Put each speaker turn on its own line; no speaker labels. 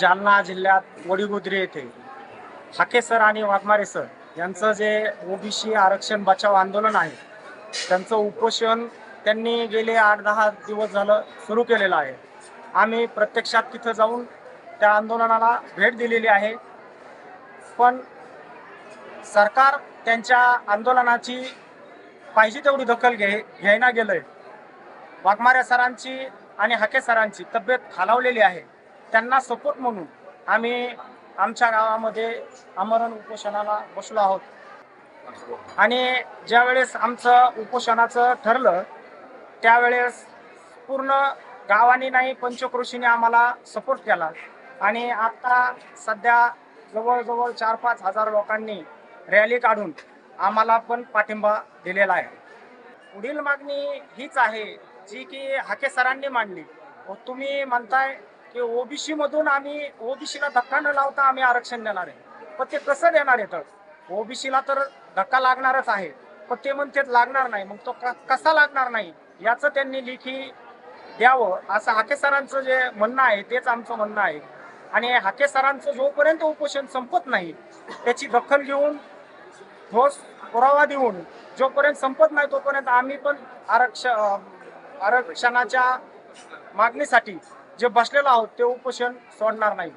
जालना जिल्ह्यात वडीगुद्री येथे. हाके सर आणि वाघमारे सर यांचं जे ओबीसी आरक्षण बचाव आंदोलन आहे त्यांचं उपोषण त्यांनी गेले आठ दहा दिवस झालं सुरू केलेलं आहे. आम्ही प्रत्यक्षात तिथं जाऊन त्या आंदोलनाला भेट दिलेली आहे. पण सरकार त्यांच्या आंदोलनाची पाहिजे तेवढी दखल घे घ्यायला गेलंय. वाघमारे सरांची आणि हाके सरांची तब्येत खालावलेली आहे. त्यांना सपोर्ट म्हणून आम्ही आमच्या गावामध्ये आमरण उपोषणाला बसलो आहोत. आणि ज्यावेळेस आमचं उपोषणाचं ठरलं त्यावेळेस पूर्ण गावाने नाही पंचक्रोशीने आम्हाला सपोर्ट केला. आणि आता सध्या जवळजवळ चार पाच हजार लोकांनी रॅली काढून आम्हाला पण पाठिंबा दिलेला आहे. पुढील मागणी हीच आहे जी की हाके सरांनी मांडली. व तुम्ही म्हणताय की ओबीसी मधून आम्ही ओबीसीला धक्का न लावता आम्ही आरक्षण देणार आहे. पण ते कसं देणार आहे तर? ओबीसीला तर धक्का लागणारच आहे. पण ते म्हणतात लागणार नाही. मग तो क- कसा लागणार नाही? याचं त्यांनी लेखी द्यावं असं हाके सरांचं जे म्हणणं आहे तेच आमचं म्हणणं आहे. आणि हाके सरांचं जोपर्यंत उपोषण संपत नाही त्याची दखल घेऊन ठोस पुरावा देऊन जोपर्यंत संपत नाही तोपर्यंत आम्ही पण आरक्ष आरक्षणाच्या मागणीसाठी जे बसलेलो आहोत ते उपोषण सोडणार नाही.